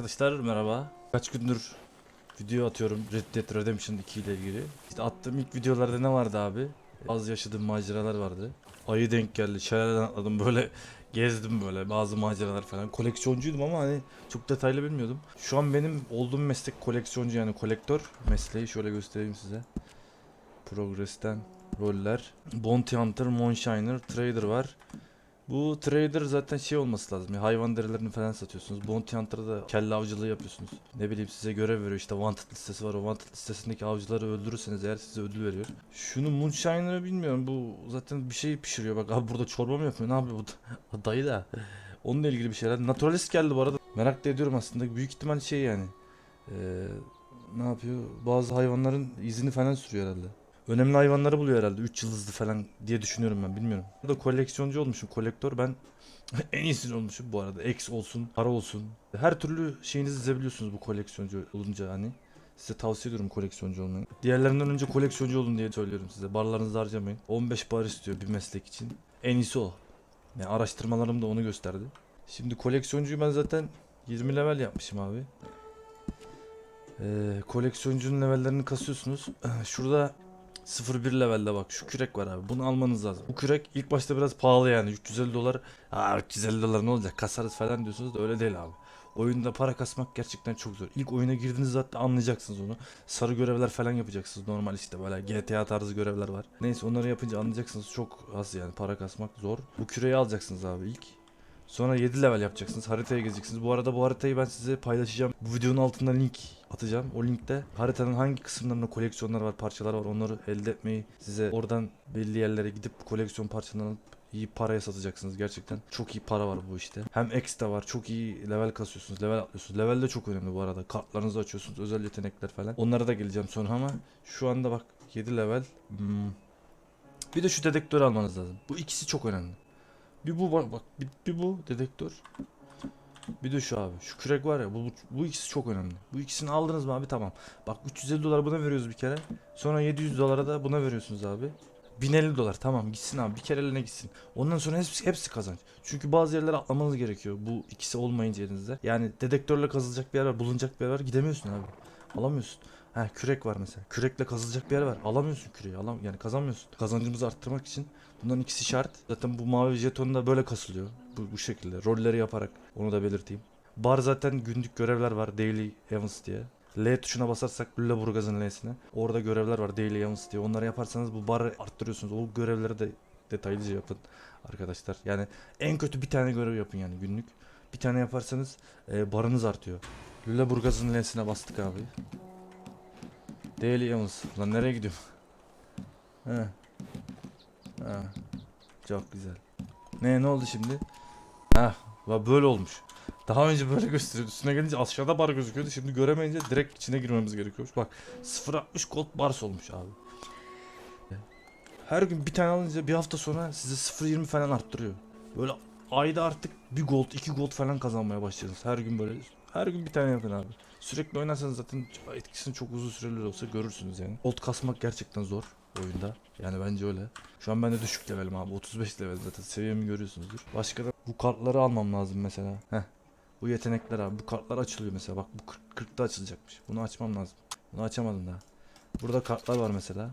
Arkadaşlar merhaba. Kaç gündür video atıyorum Red Dead Redemption 2 ile ilgili. İşte attığım ilk videolarda ne vardı abi? Az yaşadığım maceralar vardı. Ayı denk geldi. Şelaleden atladım böyle gezdim böyle bazı maceralar falan. Koleksiyoncuydum ama hani çok detaylı bilmiyordum. Şu an benim olduğum meslek koleksiyoncu yani kolektör mesleği şöyle göstereyim size. Progress'ten roller. Bounty Hunter, Moonshiner, Trader var. Bu trader zaten şey olması lazım ya hayvan derilerini falan satıyorsunuz. Bounty Hunter'da da kelle avcılığı yapıyorsunuz. Ne bileyim size görev veriyor işte wanted listesi var o wanted listesindeki avcıları öldürürseniz eğer size ödül veriyor. Şunu Moonshiner'ı bilmiyorum bu zaten bir şey pişiriyor bak abi burada çorba mı yapıyor ne yapıyor bu da- dayı da. Onunla ilgili bir şeyler. Naturalist geldi bu arada. Merak da ediyorum aslında büyük ihtimal şey yani. Ee, ne yapıyor? Bazı hayvanların izini falan sürüyor herhalde. Önemli hayvanları buluyor herhalde. 3 yıldızlı falan diye düşünüyorum ben bilmiyorum. Burada koleksiyoncu olmuşum. Kolektör ben en iyisini olmuşum bu arada. X olsun, para olsun. Her türlü şeyinizi dizebiliyorsunuz bu koleksiyoncu olunca hani. Size tavsiye ediyorum koleksiyoncu olmayı. Diğerlerinden önce koleksiyoncu olun diye söylüyorum size. Barlarınızı harcamayın. 15 bar istiyor bir meslek için. En iyisi o. Yani araştırmalarım da onu gösterdi. Şimdi koleksiyoncuyu ben zaten 20 level yapmışım abi. Ee, koleksiyoncunun levellerini kasıyorsunuz. Şurada 01 levelde bak şu kürek var abi bunu almanız lazım. Bu kürek ilk başta biraz pahalı yani 350 dolar. Aa 350 dolar ne olacak kasarız falan diyorsunuz da öyle değil abi. Oyunda para kasmak gerçekten çok zor. İlk oyuna girdiğiniz zaten anlayacaksınız onu. Sarı görevler falan yapacaksınız. Normal işte böyle GTA tarzı görevler var. Neyse onları yapınca anlayacaksınız çok az yani para kasmak zor. Bu küreği alacaksınız abi ilk. Sonra 7 level yapacaksınız. Haritaya gezeceksiniz. Bu arada bu haritayı ben size paylaşacağım. Bu videonun altında link atacağım. O linkte haritanın hangi kısımlarında koleksiyonlar var, parçalar var. Onları elde etmeyi size oradan belli yerlere gidip koleksiyon parçalarını iyi paraya satacaksınız gerçekten. Çok iyi para var bu işte. Hem de var. Çok iyi level kasıyorsunuz. Level atlıyorsunuz. Level de çok önemli bu arada. Kartlarınızı açıyorsunuz. Özel yetenekler falan. Onlara da geleceğim sonra ama şu anda bak 7 level. Hmm. Bir de şu dedektörü almanız lazım. Bu ikisi çok önemli. Bir bu bak, bak bir, bir bu dedektör. Bir de şu abi. Şu kürek var ya bu, bu, bu ikisi çok önemli. Bu ikisini aldınız mı abi tamam. Bak 350 dolar buna veriyoruz bir kere. Sonra 700 dolara da buna veriyorsunuz abi. 1050 dolar tamam gitsin abi bir kereliğine gitsin. Ondan sonra hepsi, hepsi kazanç. Çünkü bazı yerlere atlamanız gerekiyor bu ikisi olmayınca elinizde. Yani dedektörle kazılacak bir yer var bulunacak bir yer var gidemiyorsun abi. Alamıyorsun. Ha kürek var mesela. Kürekle kazılacak bir yer var. Alamıyorsun küreği. Alam yani kazanmıyorsun. Kazancımızı arttırmak için bunların ikisi şart. Zaten bu mavi jeton da böyle kasılıyor. Bu, bu şekilde. Rolleri yaparak. Onu da belirteyim. Bar zaten günlük görevler var. Daily Events diye. L tuşuna basarsak Lüleburgaz'ın L'sine. Orada görevler var Daily Events diye. Onları yaparsanız bu barı arttırıyorsunuz. O görevleri de detaylıca yapın arkadaşlar. Yani en kötü bir tane görev yapın yani günlük. Bir tane yaparsanız e, barınız artıyor. Lüleburgaz'ın L'sine bastık abi. Daily Evans. Lan nereye gidiyorum? He. Ha. Çok güzel. Ne ne oldu şimdi? Ha, böyle olmuş. Daha önce böyle gösteriyordu. Üstüne gelince aşağıda bar gözüküyordu. Şimdi göremeyince direkt içine girmemiz gerekiyormuş. Bak 0.60 gold bars olmuş abi. Her gün bir tane alınca bir hafta sonra size 0.20 falan arttırıyor. Böyle ayda artık bir gold, iki gold falan kazanmaya başlıyorsunuz. Her gün böyle her gün bir tane yapın abi. Sürekli oynarsanız zaten etkisini çok uzun süreli olsa görürsünüz yani. Gold kasmak gerçekten zor oyunda. Yani bence öyle. Şu an ben de düşük levelim abi. 35 level zaten. Seviyemi görüyorsunuzdur. Başka da bu kartları almam lazım mesela. Heh. Bu yetenekler abi. Bu kartlar açılıyor mesela. Bak bu 40, 40'ta açılacakmış. Bunu açmam lazım. Bunu açamadım daha. Burada kartlar var mesela.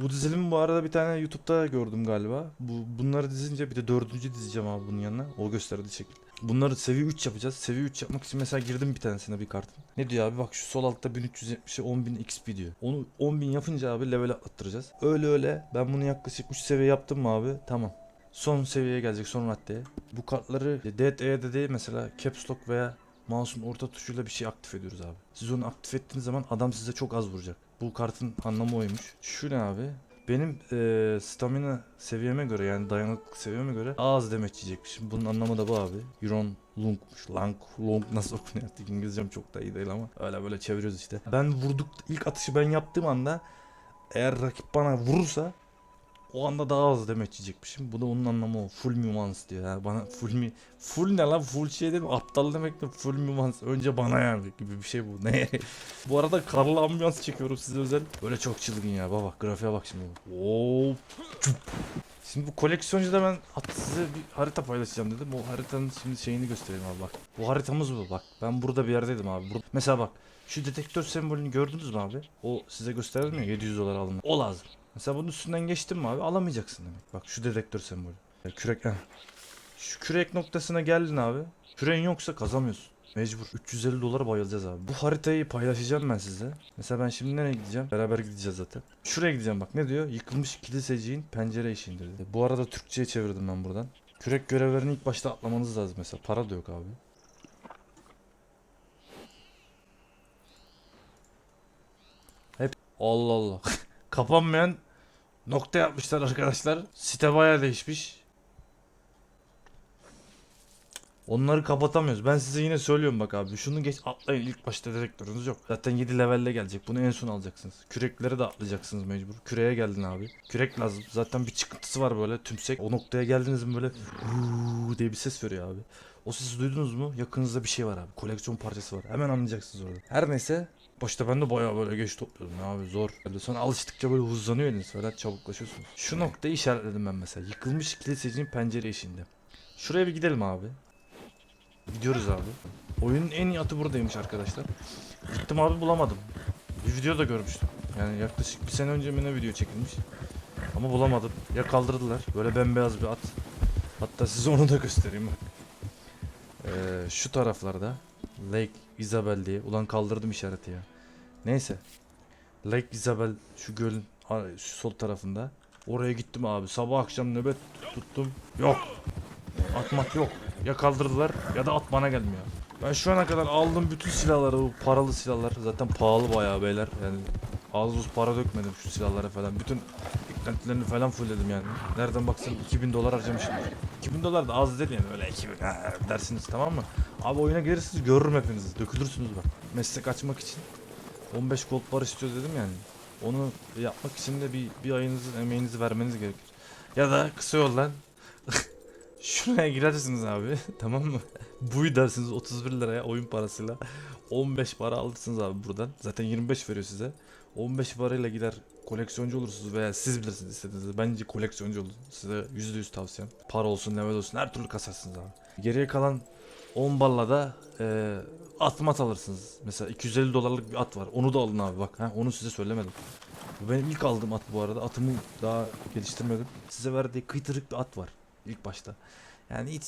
Bu dizilimi bu arada bir tane YouTube'da gördüm galiba. Bu bunları dizince bir de dördüncü dizeceğim abi bunun yanına. O gösterdiği şekilde. Bunları seviye 3 yapacağız. Seviye 3 yapmak için mesela girdim bir tanesine bir kartın. Ne diyor abi? Bak şu sol altta 1370'e 10.000 XP diyor. Onu 10.000 yapınca abi level attıracağız. Öyle öyle. Ben bunu yaklaşık 3 seviye yaptım mı abi? Tamam. Son seviyeye gelecek son maddeye. Bu kartları Dead E'de değil mesela Caps Lock veya mouse'un orta tuşuyla bir şey aktif ediyoruz abi. Siz onu aktif ettiğiniz zaman adam size çok az vuracak. Bu kartın anlamı oymuş. Şu ne abi? Benim eee stamina seviyeme göre yani dayanıklık seviyeme göre az demet yiyecekmişim. Bunun anlamı da bu abi. Euron Lung'muş. Lang, Long nasıl okunuyor artık İngilizcem çok da iyi değil ama öyle böyle çeviriyoruz işte. Ben vurduk ilk atışı ben yaptığım anda eğer rakip bana vurursa o anda daha az demet yiyecekmişim. Bu da onun anlamı o. Full mumans diyor. Yani bana full mi full ne lan full şey değil mi? Aptal demek de full mumans. Önce bana yani gibi bir şey bu. Ne? bu arada karlı ambiyans çekiyorum size özel. Böyle çok çılgın ya. Baba grafiğe bak şimdi. Oo. Şimdi bu koleksiyoncuda ben size bir harita paylaşacağım dedim. O haritanın şimdi şeyini göstereyim abi bak. Bu haritamız bu bak. Ben burada bir yerdeydim abi. Bur- Mesela bak şu detektör sembolünü gördünüz mü abi? O size gösterdim ya 700 dolar alın. O lazım. Mesela bunun üstünden geçtin mi abi alamayacaksın demek. Bak şu detektör sembolü. Ya kürek heh. Şu kürek noktasına geldin abi. Küreğin yoksa kazamıyorsun. Mecbur. 350 dolara bayılacağız abi. Bu haritayı paylaşacağım ben size. Mesela ben şimdi nereye gideceğim? Beraber gideceğiz zaten. Şuraya gideceğim bak ne diyor? Yıkılmış kiliseciğin pencere işiğindir. diyor. Bu arada Türkçe'ye çevirdim ben buradan. Kürek görevlerini ilk başta atlamanız lazım mesela. Para da yok abi. Hep Allah Allah. Kapanmayan nokta yapmışlar arkadaşlar. Site bayağı değişmiş. Onları kapatamıyoruz. Ben size yine söylüyorum bak abi. Şunu geç atlayın. İlk başta direktörünüz yok. Zaten 7 levelle gelecek. Bunu en son alacaksınız. Kürekleri de atlayacaksınız mecbur. Küreğe geldin abi. Kürek lazım. Zaten bir çıkıntısı var böyle tümsek. O noktaya geldiniz mi böyle diye bir ses veriyor abi. O sesi duydunuz mu? Yakınızda bir şey var abi. Koleksiyon parçası var. Hemen anlayacaksınız orada. Her neyse. Başta ben de bayağı böyle geç topluyordum ya abi zor. Böyle sonra alıştıkça böyle hızlanıyor eliniz. Böyle çabuklaşıyorsunuz. Şu noktayı işaretledim ben mesela. Yıkılmış kilisecinin pencere eşiğinde. Şuraya bir gidelim abi. Gidiyoruz abi. Oyunun en iyi atı buradaymış arkadaşlar. Gittim abi bulamadım. Bir video da görmüştüm. Yani yaklaşık bir sene önce ne video çekilmiş. Ama bulamadım. Ya kaldırdılar. Böyle bembeyaz bir at. Hatta size onu da göstereyim. Ee, şu taraflarda Lake Isabel diye. Ulan kaldırdım işareti ya. Neyse. Lake Isabel şu gölün şu sol tarafında. Oraya gittim abi. Sabah akşam nöbet tuttum. Yok. Atmak yok. Ya kaldırdılar ya da at bana gelmiyor. Ben şu ana kadar aldığım bütün silahları, bu paralı silahlar zaten pahalı bayağı beyler. Yani az buz para dökmedim şu silahlara falan. Bütün eklentilerini falan fullledim yani. Nereden baksan 2000 dolar harcamışım. 2000 dolar da az değil yani öyle 2000 ha, dersiniz tamam mı? Abi oyuna gelirsiniz görürüm hepinizi. Dökülürsünüz bak. Meslek açmak için 15 gold bar istiyor dedim yani. Onu yapmak için de bir, bir ayınızın emeğinizi vermeniz gerekir. Ya da kısa yoldan Şuraya girersiniz abi tamam mı? Buy dersiniz 31 liraya oyun parasıyla 15 para alırsınız abi buradan. Zaten 25 veriyor size. 15 parayla gider koleksiyoncu olursunuz veya siz bilirsiniz istediğinizi. Bence koleksiyoncu olun. Size %100 tavsiyem. Para olsun, level olsun her türlü kasarsınız abi. Geriye kalan 10 balla da e, at mat alırsınız. Mesela 250 dolarlık bir at var. Onu da alın abi bak. Ha, onu size söylemedim. Benim ilk aldığım at bu arada. Atımı daha geliştirmedim. Size verdiği kıytırık bir at var ilk başta. Yani hiç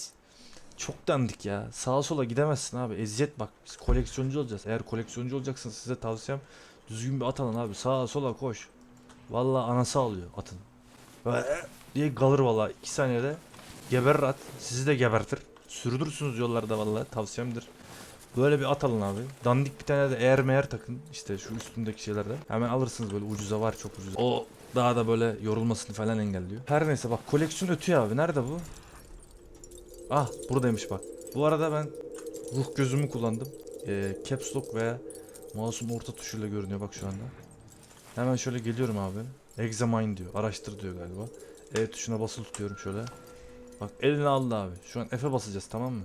çok dandik ya. Sağa sola gidemezsin abi. Eziyet bak. Biz koleksiyoncu olacağız. Eğer koleksiyoncu olacaksınız size tavsiyem düzgün bir at alın abi. Sağa sola koş. Vallahi anası alıyor atın. Böyle diye kalır vallahi 2 saniyede geberir at. Sizi de gebertir. Sürdürürsünüz yollarda vallahi tavsiyemdir. Böyle bir at alın abi. Dandik bir tane de eğer meğer takın. İşte şu üstündeki şeylerden. Hemen alırsınız böyle ucuza var çok ucuz. O daha da böyle yorulmasını falan engelliyor. Her neyse bak koleksiyon ötüyor abi. Nerede bu? Ah buradaymış bak. Bu arada ben ruh gözümü kullandım. Ee, caps lock veya mouse'un orta tuşuyla görünüyor bak şu anda. Hemen şöyle geliyorum abi. Examine diyor. Araştır diyor galiba. E tuşuna basılı tutuyorum şöyle. Bak eline aldı abi. Şu an F'e basacağız tamam mı?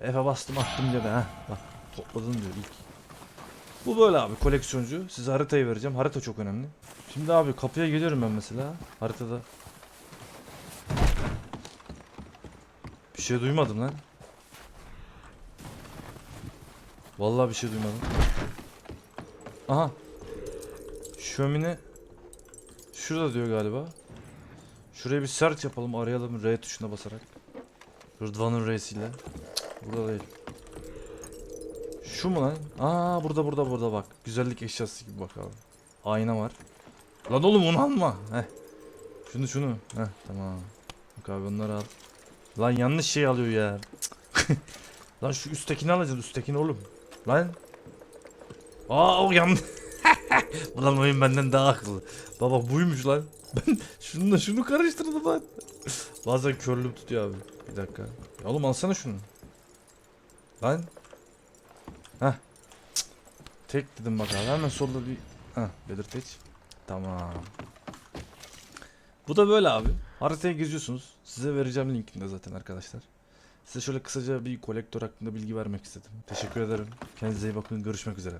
F'e bastım attım diyor ha. Bak topladın diyor ilk. Bu böyle abi koleksiyoncu. Size haritayı vereceğim. Harita çok önemli. Şimdi abi kapıya geliyorum ben mesela. Haritada. Bir şey duymadım lan. Vallahi bir şey duymadım. Aha. Şömine şurada diyor galiba. Şuraya bir search yapalım, arayalım R tuşuna basarak. Rıdvan'ın R'siyle. Burada değil. Şu mu lan? Aa burada burada burada bak. Güzellik eşyası gibi bak abi. Ayna var. Lan oğlum onu alma. Heh. Şunu şunu. Heh tamam. Bak abi onları al. Lan yanlış şey alıyor ya. Lan şu üsttekini alacağız üsttekini oğlum. Lan. Aa o yanlış. Ulan oyun benden daha akıllı. Baba buymuş lan. Ben şununla şunu karıştırdım lan. Bazen körlüğüm tutuyor abi. Bir dakika. Ya oğlum alsana şunu. Lan. Heh. Tek dedim bak abi. Hemen solda bir Heh, belirteç. Tamam. Bu da böyle abi. Haritaya geziyorsunuz. Size vereceğim linkini de zaten arkadaşlar. Size şöyle kısaca bir kolektör hakkında bilgi vermek istedim. Teşekkür ederim. Kendinize iyi bakın. Görüşmek üzere.